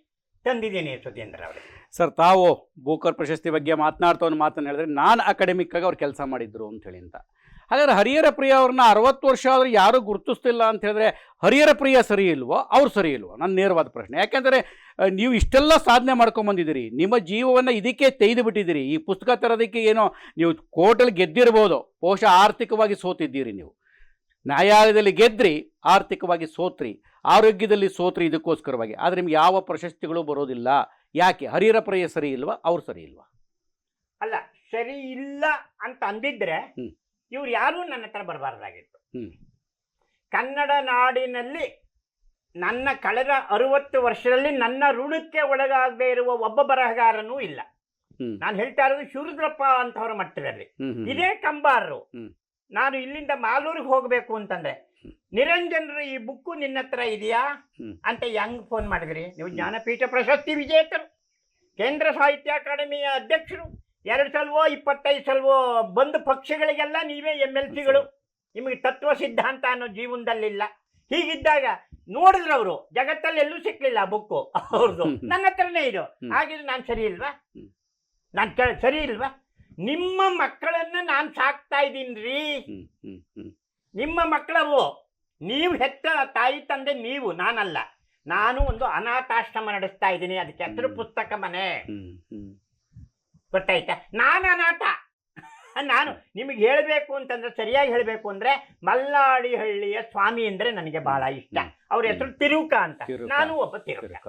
S1: ತಂದಿದ್ದೀನಿ ಸುಧೀಂದ್ರ ಅವರೇ.
S2: ಸರ್ ತಾವು ಬೂಕರ್ ಪ್ರಶಸ್ತಿ ಬಗ್ಗೆ ಮಾತನಾಡ್ತಾ ಮಾತನ್ನ ಮಾತನ್ನು ಹೇಳಿದ್ರೆ ನಾನು ಅಕಾಡೆಮಿಕ್ ಆಗಿ ಅವ್ರು ಕೆಲಸ ಮಾಡಿದ್ರು ಅಂತ ಹೇಳಿ ಅಂತ. ಹಾಗಾದ್ರೆ ಹರಿಹರ ಪ್ರಿಯ ಅವ್ರನ್ನ ಅರವತ್ತು ವರ್ಷ ಆದರೂ ಯಾರೂ ಗುರುತಿಸ್ತಿಲ್ಲ ಅಂತ ಹೇಳಿದ್ರೆ ಹರಿಹರ ಪ್ರಿಯ ಸರಿ ಇಲ್ವೋ? ಅವ್ರು ಸರಿ ಇಲ್ವೋ? ನನ್ನ ನೇರವಾದ ಪ್ರಶ್ನೆ. ಯಾಕೆಂದರೆ ನೀವು ಇಷ್ಟೆಲ್ಲ ಸಾಧನೆ ಮಾಡ್ಕೊಂಬಂದಿದ್ದೀರಿ ನಿಮ್ಮ ಜೀವವನ್ನು ಇದಕ್ಕೆ ತೆಗೆದು ಬಿಟ್ಟಿದ್ದೀರಿ. ಈ ಪುಸ್ತಕ ತರೋದಕ್ಕೆ ಏನೋ ನೀವು ಕೋರ್ಟಲ್ಲಿ ಗೆದ್ದಿರ್ಬೋದು. ಬಹುಶಃ ಆರ್ಥಿಕವಾಗಿ ಸೋತಿದ್ದೀರಿ ನೀವು. ನ್ಯಾಯಾಲಯದಲ್ಲಿ ಗೆದ್ರಿ ಆರ್ಥಿಕವಾಗಿ ಸೋತ್ರಿ. ಆರೋಗ್ಯದಲ್ಲಿ ಸೋತ್ರಿ ಇದಕ್ಕೋಸ್ಕರವಾಗಿ. ಆದರೆ ನಿಮ್ಗೆ ಯಾವ ಪ್ರಶಸ್ತಿಗಳು ಬರೋದಿಲ್ಲ. ಯಾಕೆ? ಹರಿಹರ ಪ್ರಿಯ ಸರಿ ಇಲ್ವಾ? ಅವ್ರು ಸರಿ ಇಲ್ವಾ?
S1: ಅಲ್ಲ ಸರಿ ಇಲ್ಲ ಅಂತ ಅಂದಿದ್ರೆ. ಇವ್ರು ಯಾರೂ ನನ್ನ ಹತ್ರ ಬರಬಾರ್ದಾಗಿತ್ತು. ಕನ್ನಡ ನಾಡಿನಲ್ಲಿ ನನ್ನ ಕಳೆದ ಅರುವತ್ತು ವರ್ಷದಲ್ಲಿ ನನ್ನ ಋಣಕ್ಕೆ ಒಳಗಾಗದೇ ಇರುವ ಒಬ್ಬ ಬರಹಗಾರನೂ ಇಲ್ಲ. ನಾನು ಹೇಳ್ತಾ ಇರೋದು ಶುರುದ್ರಪ್ಪ ಅಂತವರ ಮಟ್ಟದಲ್ಲಿ. ಇದೇ ಕಂಬಾರರು. ನಾನು ಇಲ್ಲಿಂದ ಮಾಲೂರಿಗೆ ಹೋಗಬೇಕು ಅಂತಂದ್ರೆ ನಿರಂಜನರು ಈ ಬುಕ್ಕು ನಿನ್ನ ಹತ್ರ ಇದೆಯಾ? ಅಂತ ಹೆಂಗ್ ಫೋನ್ ಮಾಡಿದ್ರಿ? ನೀವು ಜ್ಞಾನಪೀಠ ಪ್ರಶಸ್ತಿ ವಿಜೇತರು. ಕೇಂದ್ರ ಸಾಹಿತ್ಯ ಅಕಾಡೆಮಿಯ ಅಧ್ಯಕ್ಷರು. ಎರಡು ಸಲವೋ ಇಪ್ಪತ್ತೈದು ಸಲವೋ ಬಂದ ಪಕ್ಷಗಳಿಗೆಲ್ಲ ನೀವೇ ಎಂ ಎಲ್ ಸಿಗಳು. ನಿಮಗೆ ತತ್ವ ಸಿದ್ಧಾಂತ ಅನ್ನೋ ಜೀವನದಲ್ಲಿಲ್ಲ. ಹೀಗಿದ್ದಾಗ ನೋಡಿದ್ರು ಅವರು ಜಗತ್ತಲ್ಲಿ ಎಲ್ಲೂ ಸಿಕ್ಕಲಿಲ್ಲ ಬುಕ್ಕು. ಅವ್ರದ್ದು. ನನ್ನ ಹತ್ರನೇ ಇದು. ಹಾಗಿದ್ರೆ ನಾನು ಸರಿ ಇಲ್ವಾ. ನಾನು ಕೇಳ ಸರಿ ಇಲ್ವಾ? ನಿಮ್ಮ ಮಕ್ಕಳನ್ನ ನಾನು ಸಾಕ್ತಾ ಇದ್ದೀನ್ರಿ.
S2: ಹ್ಮ್.
S1: ನಿಮ್ಮ ಮಕ್ಕಳವು ನೀವು ಹೆತ್ತ ತಾಯಿ ತಂದೆ ನೀವು ನಾನಲ್ಲ. ನಾನು ಒಂದು ಅನಾಥಾಶ್ರಮ ನಡೆಸ್ತಾ ಇದ್ದೀನಿ. ಅದಕ್ಕೆ ಹೆಸರು ಪುಸ್ತಕ ಮನೆ. ಗೊತ್ತಾಯ್ತಾ? ನಾನು ಅನಾಥ. ನಾನು ನಿಮಗೆ ಹೇಳಬೇಕು ಅಂತಂದ್ರೆ ಸರಿಯಾಗಿ ಹೇಳಬೇಕು ಅಂದ್ರೆ ಮಲ್ಲಾಡಿ ಹಳ್ಳಿಯ ಸ್ವಾಮಿ ಅಂದ್ರೆ ನನಗೆ ಬಹಳ ಇಷ್ಟ. ಅವ್ರ ಹೆಸರು ತಿರುಕ ಅಂತ. ನಾನು ಒಬ್ಬ ತಿರುಕ.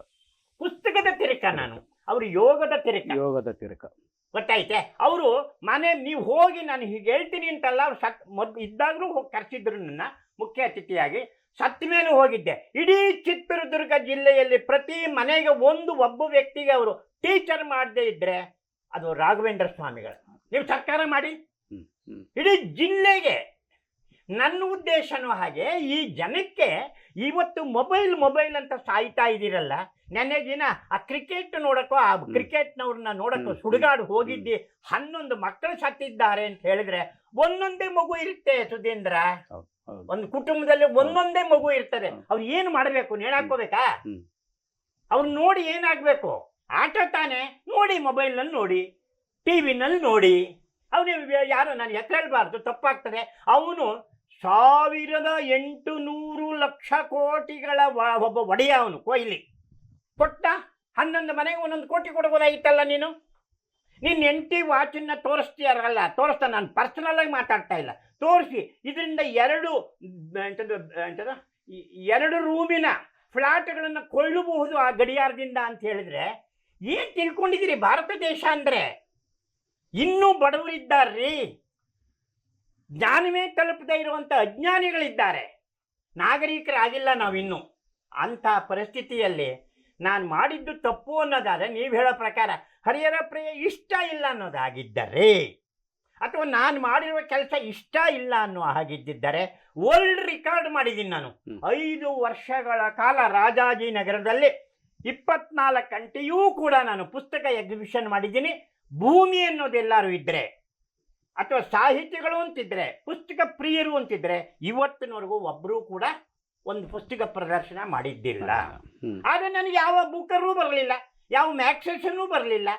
S1: ಪುಸ್ತಕದ ತಿರುಕ ನಾನು. ಅವರು ಯೋಗದ ತಿರುಕ
S2: ಯೋಗದ ತಿರುಕ.
S1: ಗೊತ್ತಾಯ್ತೆ? ಅವರು ಮನೆ ನೀವು ಹೋಗಿ ನಾನು ಹೀಗೆ ಹೇಳ್ತೀನಿ ಅಂತಲ್ಲ ಅವ್ರು ಸತ್ ಮೊದ್ ಇದ್ದಾಗಲೂ ಹೋಗಿ ಕರೆಸಿದ್ರು ನನ್ನ ಮುಖ್ಯ ಅತಿಥಿಯಾಗಿ. ಸತ್ತ ಮೇಲೆ ಹೋಗಿದ್ದೆ. ಇಡೀ ಚಿತ್ರದುರ್ಗ ಜಿಲ್ಲೆಯಲ್ಲಿ ಪ್ರತಿ ಮನೆಗೆ ಒಂದು ಒಬ್ಬ ವ್ಯಕ್ತಿಗೆ ಅವರು ಟೀಚರ್ ಮಾಡದೇ ಇದ್ರೆ ಅದು ರಾಘವೇಂದ್ರ ಸ್ವಾಮಿಗಳು ನೀವು ಸರ್ಕಾರ ಮಾಡಿ. ಇಡೀ ಜಿಲ್ಲೆಗೆ ನನ್ನ ಉದ್ದೇಶನೂ ಹಾಗೆ ಈ ಜನಕ್ಕೆ ಇವತ್ತು ಮೊಬೈಲ್ ಮೊಬೈಲ್ ಅಂತ ಸಾಯ್ತಾ ಇದ್ದೀರಲ್ಲ ನೆನ್ನೆ ದಿನ ಆ ಕ್ರಿಕೆಟ್ ನೋಡಕ್ಕೋ ಆ. ಕ್ರಿಕೆಟ್ನವ್ರನ್ನ ನೋಡಕ್ಕೋ. ಸುಡುಗಾಡು ಹೋಗಿದ್ದಿ ಹನ್ನೊಂದು ಮಕ್ಕಳು ಸತ್ತಿದ್ದಾರೆ ಅಂತ ಹೇಳಿದ್ರೆ ಒಂದೊಂದೇ ಮಗು ಇರುತ್ತೆ ಸುಧೀಂದ್ರ ಒಂದು ಕುಟುಂಬದಲ್ಲಿ ಒಂದೊಂದೇ ಮಗು ಇರ್ತದೆ. ಅವ್ರು ಏನು ಮಾಡಬೇಕು ನೇಣಾಕೋಬೇಕಾ. ಅವ್ರು ನೋಡಿ ಏನಾಗಬೇಕು ಆಟ ತಾನೇ ನೋಡಿ ಮೊಬೈಲ್ನಲ್ಲಿ ನೋಡಿ ಟಿ ವಿನಲ್ಲಿ ನೋಡಿ. ಅವನು ಯಾರು? ನಾನು ಹೆಸರು ಹೇಳ್ಬಾರ್ದು, ತಪ್ಪಾಗ್ತದೆ. ಅವನು ಸಾವಿರದ ಎಂಟು ನೂರು ಲಕ್ಷ ಕೋಟಿಗಳ ಒಬ್ಬ ಒಡೆಯ ಅವನು ಕೊಯ್ಲಿ ಕೊಟ್ಟ ಹನ್ನೊಂದು ಮನೆಗೆ ಒಂದೊಂದು ಕೋಟಿ ಕೊಡ್ಬೋದಾಗಿತ್ತಲ್ಲ ನೀನು? ನಿನ್ನ ಎಂಟಿ ವಾಚನ್ನ ತೋರಿಸ್ತೀಯಾರಲ್ಲ, ತೋರಿಸ್ತಾ ನಾನು ಪರ್ಸನಲ್ ಆಗಿ ಮಾತಾಡ್ತಾ ಇಲ್ಲ. ತೋರಿಸಿ, ಇದರಿಂದ ಎರಡು ಎಂಥದ್ದು ಎಂಥದ್ದು ಎರಡು ರೂಮಿನ ಫ್ಲಾಟ್ಗಳನ್ನು ಕೊಳ್ಳಬಹುದು ಆ ಗಡಿಯಾರದಿಂದ ಅಂತ ಹೇಳಿದ್ರೆ ಏನ್ ತಿಳ್ಕೊಂಡಿದ್ದೀರಿ? ಭಾರತ ದೇಶ ಅಂದ್ರೆ ಇನ್ನೂ ಬಡವರಿದ್ದಾರ್ರಿ ಜ್ಞಾನವೇ ತಲುಪದೇ ಇರುವಂತ ಅಜ್ಞಾನಿಗಳಿದ್ದಾರೆ. ನಾಗರಿಕರಾಗಿಲ್ಲ ನಾವಿನ್ನು. ಅಂಥ ಪರಿಸ್ಥಿತಿಯಲ್ಲಿ ನಾನು ಮಾಡಿದ್ದು ತಪ್ಪು ಅನ್ನೋದಾದರೆ ನೀವು ಹೇಳೋ ಪ್ರಕಾರ ಹರಿಹರ ಪ್ರಿಯ ಇಷ್ಟ ಇಲ್ಲ ಅನ್ನೋದಾಗಿದ್ದರೆ ಅಥವಾ ನಾನು ಮಾಡಿರುವ ಕೆಲಸ ಇಷ್ಟ ಇಲ್ಲ ಅನ್ನೋ ಹಾಗಿದ್ದಿದ್ದರೆ ವರ್ಲ್ಡ್ ರೆಕಾರ್ಡ್ ಮಾಡಿದ್ದೀನಿ ನಾನು. ಐದು ವರ್ಷಗಳ ಕಾಲ ರಾಜಾಜಿನಗರದಲ್ಲಿ ಇಪ್ಪತ್ನಾಲ್ಕು ಗಂಟೆಯೂ ಕೂಡ ನಾನು ಪುಸ್ತಕ ಎಕ್ಸಿಬಿಷನ್ ಮಾಡಿದ್ದೀನಿ. ಭೂಮಿ ಅನ್ನೋದೆಲ್ಲರೂ ಇದ್ದರೆ ಅಥವಾ ಸಾಹಿತ್ಯಗಳು ಅಂತಿದ್ರೆ ಪುಸ್ತಕ ಪ್ರಿಯರು ಅಂತಿದ್ರೆ ಇವತ್ತಿನವರೆಗೂ ಒಬ್ಬರೂ ಕೂಡ ಒಂದು ಪುಸ್ತಕ ಪ್ರದರ್ಶನ ಮಾಡಿದ್ದಿಲ್ಲ. ಆದರೆ ನನಗೆ ಯಾವ ಬುಕ್ಕರೂ ಬರಲಿಲ್ಲ ಯಾವ ಮ್ಯಾಕ್ಸೇಷನ್ನೂ ಬರಲಿಲ್ಲ.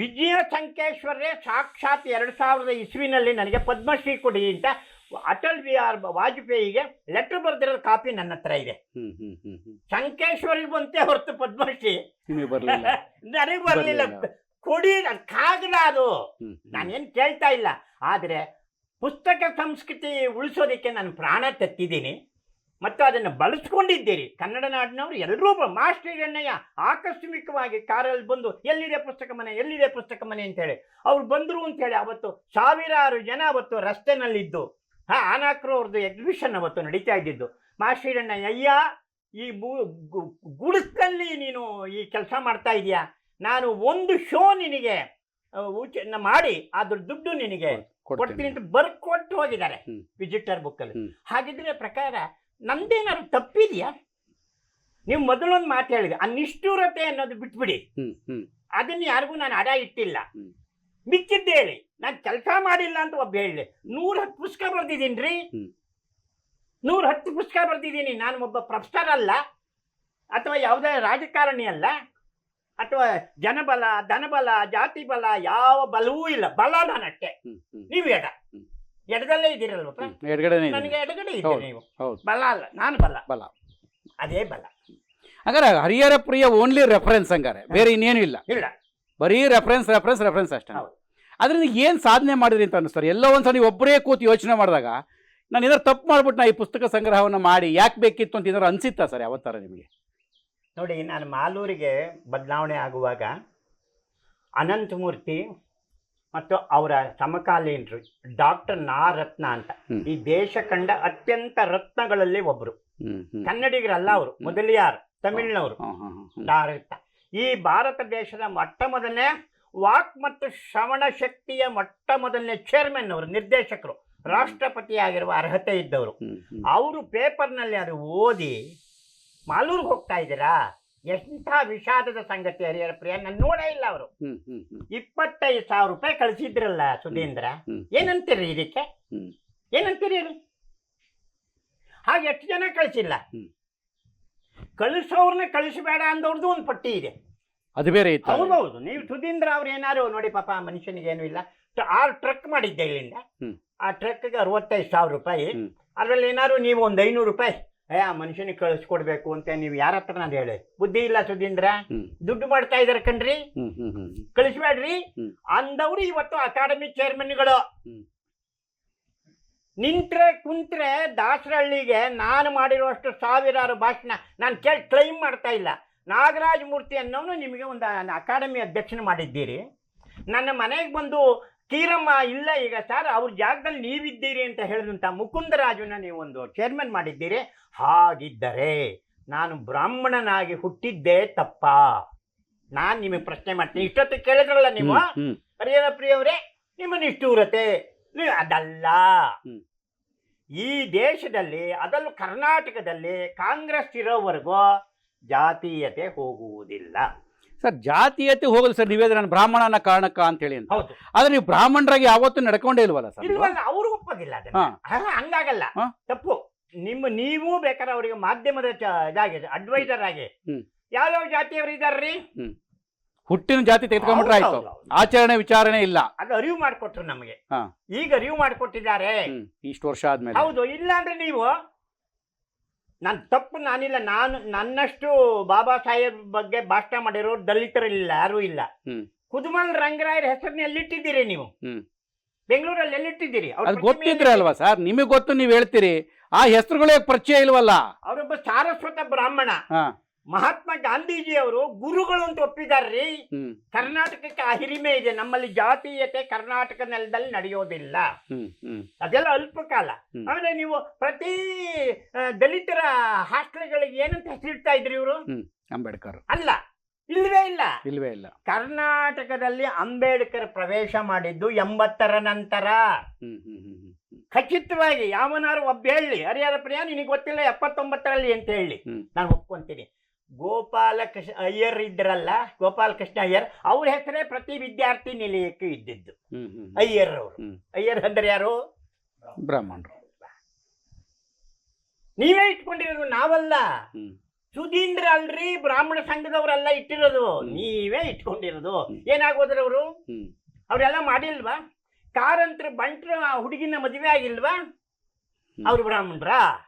S1: ವಿಜಯ ಸಂಕೇಶ್ವರೇ ಸಾಕ್ಷಾತ್ ಎರಡು ಸಾವಿರದ ಇಸ್ವಿನಲ್ಲಿ ನನಗೆ ಪದ್ಮಶ್ರೀ ಕೊಡಿ ಅಂತ ಅಟಲ್ ಬಿಹಾರ್ ವಾಜಪೇಯಿಗೆ ಲೆಟರ್ ಬರೆದಿರೋ ಕಾಪಿ ನನ್ನ ಹತ್ರ ಇದೆ. ಸಂಕೇಶ್ವರಿಗೆ ಬಂತೆ ಹೊರತು ಪದ್ಮಶ್ರೀ.
S2: ನಿಮಗೆ ಬರಲಿಲ್ಲ.
S1: ನನಗೆ ಬರಲಿಲ್ಲ. ಕೊಡಿ ನನ್ ಕಾಗದ ಅದು. ನಾನೇನು ಕೇಳ್ತಾ ಇಲ್ಲ. ಆದ್ರೆ ಪುಸ್ತಕ ಸಂಸ್ಕೃತಿ ಉಳಿಸೋದಕ್ಕೆ ನಾನು ಪ್ರಾಣ ತೆತ್ತಿದ್ದೀನಿ. ಮತ್ತು ಅದನ್ನು ಬಳಸ್ಕೊಂಡಿದ್ದೀರಿ. ಕನ್ನಡ ನಾಡಿನವರು ಎಲ್ಲರೂ ಮಾಸ್ಟರ್ ಹಿರಣ್ಣಯ್ಯ ಆಕಸ್ಮಿಕವಾಗಿ ಕಾರಲ್ಲಿ ಬಂದು ಎಲ್ಲಿದೆ ಪುಸ್ತಕ ಮನೆ ಎಲ್ಲಿದೆ ಪುಸ್ತಕ ಮನೆ ಅಂತೇಳಿ. ಅವ್ರು ಬಂದರು ಅಂತೇಳಿ ಅವತ್ತು ಸಾವಿರಾರು ಜನ ಅವತ್ತು ರಸ್ತೆನಲ್ಲಿದ್ದು. ಹಾಂ ಆನಾಕ್ರು ಅವ್ರದ್ದು ಎಕ್ಸಿಬಿಷನ್ ಅವತ್ತು ನಡೀತಾ ಇದ್ದಿದ್ದು. ಮಾಸ್ಟರ್ ಹಿರಣ್ಣಯ್ಯ ಅಯ್ಯ ಈ ಗುಡುಕಲ್ಲಿ ನೀನು ಈ ಕೆಲಸ ಮಾಡ್ತಾ ಇದೀಯಾ ನಾನು ಒಂದು ಶೋ ನಿನಗೆ ಮಾಡಿ ಅದ್ರ ದುಡ್ಡು ನಿನಗೆ ಕೊಡ್ತೀನಿ. ಅಂತ ಬರ್ಕೊಟ್ಟು ಹೋಗಿದ್ದಾರೆ
S2: ವಿಜಿಟರ್
S1: ವಿಸಿಟರ್ ಬುಕ್ಕಲ್ಲಿ. ಹಾಗಿದ್ರೆ ಪ್ರಕಾರ ನಂದೇನಾದ್ರು ತಪ್ಪಿದೆಯಾ? ನೀವು ಮೊದಲೊಂದು ಮಾತು ಹೇಳಿದೆ ಆ ನಿಷ್ಠೂರತೆ ಅನ್ನೋದು ಬಿಟ್ಬಿಡಿ. ಅದನ್ನ ಯಾರಿಗೂ ನಾನು ಅಡ ಇಟ್ಟಿಲ್ಲ. ಮಿಕ್ಕಿದ್ದೇಳಿ ನಾನು ಕೆಲಸ ಮಾಡಿಲ್ಲ ಅಂತ ಒಬ್ಬ ಹೇಳಿ ನೂರ ಹತ್ತು ಪುಸ್ತಕ ಬರ್ದಿದ್ದೀನಿ ರೀ. ನೂರ ಹತ್ತು ಪುಸ್ತಕ ಬರೆದಿದ್ದೀನಿ. ನಾನು ಒಬ್ಬ ಪ್ರೊಫೆಸರ್ ಅಲ್ಲ ಅಥವಾ ಯಾವುದೇ ರಾಜಕಾರಣಿ ಅಲ್ಲ ಅಥವಾ ಜನಬಲ ಧನಬಲ ಜಾತಿ ಬಲ ಯಾವ ಬಲವೂ ಇಲ್ಲ. ಬಲ
S2: ನಾನು ಅಷ್ಟೇ
S1: ನೀವು ಎಡ. ಎಡದಲ್ಲೇ ಇದ್ದೀರಲ್ವ. ನನಗೆ ಎಡಗಡೆ. ಇದ್ದೀರಿ ನೀವು. ಬಲ ಅಲ್ಲ ನಾನು ಬಲ.
S2: ಬಲ.
S1: ಅದೇ ಬಲ.
S2: ಹಂಗಾರೆ ಹರಿಹರ ಪ್ರಿಯ ಓನ್ಲಿ ರೆಫರೆನ್ಸ್ ಹಂಗಾರೆ. ಬೇರೆ ಇನ್ನೇನು ಇಲ್ಲ.
S1: ಇಲ್ಲ.
S2: ಬರೀ ರೆಫರೆನ್ಸ್ ರೆಫರೆನ್ಸ್ ರೆಫರೆನ್ಸ್ ಅಷ್ಟೇ. ಅದರಿಂದ ಏನು ಸಾಧನೆ ಮಾಡಿದ್ರಿ ಅಂತ ಅನ್ನಿಸ್ತಾರೆ ಎಲ್ಲೋ ಒಂದ್ಸಲ ನೀವು ಒಬ್ಬರೇ ಕೂತು ಯೋಚನೆ ಮಾಡಿದಾಗ ನಾನು ಏನಾದ್ರು ತಪ್ಪು ಮಾಡ್ಬಿಟ್ಟು ನಾ ಈ ಪುಸ್ತಕ ಸಂಗ್ರಹವನ್ನು ಮಾಡಿ ಯಾಕೆ ಬೇಕಿತ್ತು ಅಂತ ಏನಾದ್ರು ಅನ್ಸಿತ್ತಾ ಸರ್ ಯಾವತ್ತಾರ ನಿಮಗೆ?
S1: ನೋಡಿ ನಾನು ಮಾಲೂರಿಗೆ ಬದಲಾವಣೆ ಆಗುವಾಗ ಅನಂತಮೂರ್ತಿ ಮತ್ತು ಅವರ ಸಮಕಾಲೀನರು ಡಾಕ್ಟರ್ ನಾ ರತ್ನ ಅಂತ. ಈ ದೇಶ ಕಂಡ ಅತ್ಯಂತ ರತ್ನಗಳಲ್ಲಿ ಒಬ್ಬರು ಕನ್ನಡಿಗರಲ್ಲ ಅವರು ಮೊದಲಿಯಾರು ತಮಿಳ್ನವರು.
S2: ನಾ ಹಾಂ ಹಾಂ
S1: ಈ ಭಾರತ ದೇಶದ ಮೊಟ್ಟ ಮೊದಲನೇ ವಾಕ್ ಮತ್ತು ಶ್ರವಣ ಶಕ್ತಿಯ ಮೊಟ್ಟ ಮೊದಲನೇ ಚೇರ್ಮನ್ ಅವರು ನಿರ್ದೇಶಕರು. ರಾಷ್ಟ್ರಪತಿಯಾಗಿರುವ ಅರ್ಹತೆ ಇದ್ದವರು. ಅವರು ಪೇಪರ್ನಲ್ಲಿ ಅದು ಓದಿ ಮಾಲೂರ್ಗೆ ಹೋಗ್ತಾ ಇದ್ದೀರಾ? ಎಂಥ ವಿಷಾದದ ಸಂಗತಿ ಹರಿಹರ ಪ್ರಿಯ ನಾನು ನೋಡೇ ಇಲ್ಲ ಅವರು. ಇಪ್ಪತ್ತೈದು ಸಾವಿರ ರೂಪಾಯಿ ಕಳಿಸಿದ್ರಲ್ಲ ಸುಧೀಂದ್ರ ಏನಂತೀರಿ ಇದಕ್ಕೆ. ಏನಂತೀರಿ ಹೇಳಿ? ಹಾಗೆ ಎಷ್ಟು ಜನ ಕಳಿಸಿಲ್ಲ. ಕಳಿಸೋರ್ನ ಕಳಿಸಬೇಡ ಅಂದವ್ರದ್ದು ಒಂದು ಪಟ್ಟಿ ಇದೆ.
S2: ಅದು ಬೇರೆ ಹೌದು
S1: ಹೌದೌದು. ನೀವು ಸುಧೀಂದ್ರ ಅವ್ರು ಏನಾರು ನೋಡಿ ಪಾಪ ಮನುಷ್ಯನಿಗೆ ಏನು ಇಲ್ಲ. ಟ- ಆರು ಟ್ರಕ್ ಮಾಡಿದ್ದೆ ಇಲ್ಲಿಂದ. ಆ ಟ್ರಕ್ಗೆ ಅರವತ್ತೈದು ಸಾವಿರ ರೂಪಾಯಿ. ಅದರಲ್ಲಿ ಏನಾದ್ರು ನೀವು ಒಂದು ಐನೂರು ರೂಪಾಯಿ ಏ ಆ ಮನುಷ್ಯನಿಗೆ ಕಳಿಸ್ಕೊಡ್ಬೇಕು ಅಂತ ನೀವು ಯಾರ ಹತ್ರ ನಾನು ಹೇಳಿ. ಬುದ್ಧಿ ಇಲ್ಲ ಸುಧೀಂದ್ರ. ದುಡ್ಡು ಮಾಡ್ತಾ ಇದಾರೆ ಕಣ್ರಿ. ಕಳಿಸ್ಬೇಡ್ರಿ. ಅಂದವ್ರು ಇವತ್ತು ಅಕಾಡೆಮಿ ಚೇರ್ಮನ್ಗಳು. ನಿಂತ್ರೆ ಕುಂತ್ರೆ ದಾಸರಹಳ್ಳಿಗೆ ನಾನು ಮಾಡಿರುವಷ್ಟು ಸಾವಿರಾರು ಭಾಷಣ ನಾನು ಕೇಳಿ ಕ್ಲೈಮ್ ಮಾಡ್ತಾ ಇಲ್ಲ. ನಾಗರಾಜ ಮೂರ್ತಿ ಅನ್ನೋನು ನಿಮಗೆ ಒಂದು ಅಕಾಡೆಮಿ ಅಧ್ಯಕ್ಷನ ಮಾಡಿದ್ದೀರಿ. ನನ್ನ ಮನೆಗೆ ಬಂದು ಕೀರಮ್ಮ ಇಲ್ಲ ಈಗ ಸರ್ ಅವ್ರ ಜಾಗದಲ್ಲಿ ನೀವಿದ್ದೀರಿ ಅಂತ ಹೇಳಿದಂಥ ಮುಕುಂದರಾಜುನ ನೀವು ಒಂದು ಚೇರ್ಮನ್ ಮಾಡಿದ್ದೀರಿ. ಹಾಗಿದ್ದರೆ ನಾನು ಬ್ರಾಹ್ಮಣನಾಗಿ ಹುಟ್ಟಿದ್ದೇ ತಪ್ಪಾ. ನಾನು ನಿಮಗೆ ಪ್ರಶ್ನೆ ಮಾಡ್ತೀನಿ. ಇಷ್ಟೊತ್ತು ಕೇಳಿದ್ರಲ್ಲ ನೀವು? ಹರಿಹರ ಪ್ರಿಯವರೇ ನಿಮ್ಮ ನಿಷ್ಠೂರತೆ. ನೀವು ಅದಲ್ಲ. ಈ ದೇಶದಲ್ಲಿ ಅದರಲ್ಲೂ ಕರ್ನಾಟಕದಲ್ಲಿ ಕಾಂಗ್ರೆಸ್ ಇರೋವರೆಗೂ ಜಾತೀಯತೆ ಹೋಗುವುದಿಲ್ಲ.
S2: ಸರ್ ಜಾತೀಯತೆ ಹೋಗಲ್ಲ ಸರ್ ನೀವೇ ನಾನು ಬ್ರಾಹ್ಮಣನ ಕಾರಣಕ್ಕ ಅಂತ ಹೇಳಿ ಅಂತ.
S1: ಹೌದು.
S2: ಆದ್ರೆ ನೀವು ಬ್ರಾಹ್ಮಣರಾಗಿ ಯಾವತ್ತೂ ನಡ್ಕೊಂಡೇ ಇಲ್ವಲ್ಲ ಸರ್ ನೀವು?
S1: ಇಲ್ವಲ್ಲ ಅವ್ರು ಒಪ್ಪೋದಿಲ್ಲ ಅದನ್ನ.
S2: ಹಾ.
S1: ಹಾ, ಹಂಗಾಗಲ್ಲ.
S2: ಹಾ.
S1: ತಪ್ಪು. ನಿಮ್ಮ ನೀವು ಬೇಕಾದ್ರೆ ಅವರಿಗೆ ಮಾಧ್ಯಮದ ಇದಾಗಿದೆ ಇದಾಗಿ ಅಡ್ವೈಸರ್ ಆಗಿ.
S2: ಹ್ಮ್.
S1: ಯಾವ್ಯಾವ ಜಾತಿಯವರು ಇದಾರ್ರಿ?
S2: ಹುಟ್ಟಿನ ಜಾತಿ ತೆಗೆದುಕೊಂಡ್ಬಿಟ್ರೆ
S1: ಹೌದು,
S2: ಆಯ್ತು.
S1: ಹೌದು, ಹೌದು.
S2: ಆಚರಣೆ ವಿಚಾರಣೆ ಇಲ್ಲ.
S1: ಅದು ಅರಿವು ಮಾಡಿಕೊಟ್ರು ನಮಗೆ.
S2: ಹಾ.
S1: ಈಗ ಅರಿವು ಮಾಡಿಕೊಟ್ಟಿದ್ದಾರೆ.
S2: ಹ್ಮ್. ಇಷ್ಟು ವರ್ಷ ಆದ್ಮೇಲೆ.
S1: ಹೌದು ಇಲ್ಲ ಅಂದ್ರೆ ನೀವು ನನ್ನ ತಪ್ಪು ನಾನಿಲ್ಲ. ನಾನು ನನ್ನಷ್ಟು ಬಾಬಾ ಸಾಹೇಬ್ ಬಗ್ಗೆ ಭಾಷಣ ಮಾಡಿರೋ ದಲಿತರಿಲ್ಲ ಯಾರೂ ಇಲ್ಲ.
S2: ಹ್ಮ್.
S1: ಕುದುಮಲ್ ರಂಗರಾಯರ ಹೆಸರನ್ನ ಎಲ್ಲಿಟ್ಟಿದ್ದೀರಿ ನೀವು.
S2: ಹ್ಮ್.
S1: ಬೆಂಗಳೂರಲ್ಲಿ ಎಲ್ಲಿಟ್ಟಿದ್ದೀರಿ ಅವ್ರ
S2: ಅದು
S1: ಪ್ರತಿಮೆ
S2: ಗೊತ್ತಿದ್ರೆ ಅಲ್ವಾ ಸರ್? ನಿಮಗೆ ಗೊತ್ತು ನೀವು ಹೇಳ್ತೀರಿ. ಆ ಹೆಸರುಗಳೇ ಪರಿಚಯ ಇಲ್ವಲ್ಲ?
S1: ಅವರೊಬ್ಬ ಸಾರಸ್ವತ ಬ್ರಾಹ್ಮಣ.
S2: ಹಾ.
S1: ಮಹಾತ್ಮ ಗಾಂಧೀಜಿ ಅವರು ಗುರುಗಳು ಅಂತ ಒಪ್ಪಿದಾರ್ರಿ. ಕರ್ನಾಟಕಕ್ಕೆ ಆ ಹಿರಿಮೆ ಇದೆ. ನಮ್ಮಲ್ಲಿ ಜಾತೀಯತೆ ಕರ್ನಾಟಕ ನೆಲದಲ್ಲಿ ನಡೆಯೋದಿಲ್ಲ. ಅದೆಲ್ಲ ಅಲ್ಪ ಕಾಲ. ಆಮೇಲೆ ನೀವು ಪ್ರತಿ ದಲಿತರ ಹಾಸ್ಟೆಲ್ಗಳಿಗೆ ಏನಂತ ಹೆಸರಿಡ್ತಾ ಇದ್ರಿ ಇವರು?
S2: ಅಂಬೇಡ್ಕರ್.
S1: ಅಲ್ಲ ಇಲ್ವೇ ಇಲ್ಲ.
S2: ಇಲ್ವೇ ಇಲ್ಲ.
S1: ಕರ್ನಾಟಕದಲ್ಲಿ ಅಂಬೇಡ್ಕರ್ ಪ್ರವೇಶ ಮಾಡಿದ್ದು ಎಂಬತ್ತರ ನಂತರ. ಖಚಿತವಾಗಿ ಯಾವನಾರು ಒಬ್ಬ ಹೇಳಿ ಹರಿಹರ ಪ್ರಿಯ ನಿನಗೆ ಗೊತ್ತಿಲ್ಲ ಎಪ್ಪತ್ತೊಂಬತ್ತರಲ್ಲಿ ಅಂತ ಹೇಳಿ. ನಾನು ಒಪ್ಕೊಂತೀನಿ. ಗೋಪಾಲಕೃಷ್ಣ ಅಯ್ಯರ್ ಇದ್ರಲ್ಲ ಗೋಪಾಲಕೃಷ್ಣ ಅಯ್ಯರ್ ಅವ್ರ ಹೆಸರೇ ಪ್ರತಿ ವಿದ್ಯಾರ್ಥಿ ನಿಲಯಕ್ಕೆ ಇದ್ದಿದ್ದು. ಅಯ್ಯರ್ ಅವರು. ಅಯ್ಯರ್ ಅಂದ್ರೆ ಯಾರು?
S2: ಬ್ರಾಹ್ಮಣರು.
S1: ನೀವೇ ಇಟ್ಕೊಂಡಿರೋದು ನಾವಲ್ಲ. ಸುಧೀಂದ್ರ ಅಲ್ರಿ ಬ್ರಾಹ್ಮಣ ಸಂಘದವರೆಲ್ಲ ಇಟ್ಟಿರೋದು. ನೀವೇ ಇಟ್ಕೊಂಡಿರೋದು. ಏನಾಗೋದ್ರ ಅವರು? ಅವರೆಲ್ಲ ಮಾಡಿಲ್ವಾ? ಕಾರಂತ್ರ ಬಂಟ್ರ ಹುಡುಗಿನ ಮದುವೆ ಆಗಿಲ್ವಾ? ಅವ್ರು ಬ್ರಾಹ್ಮಣರಾ?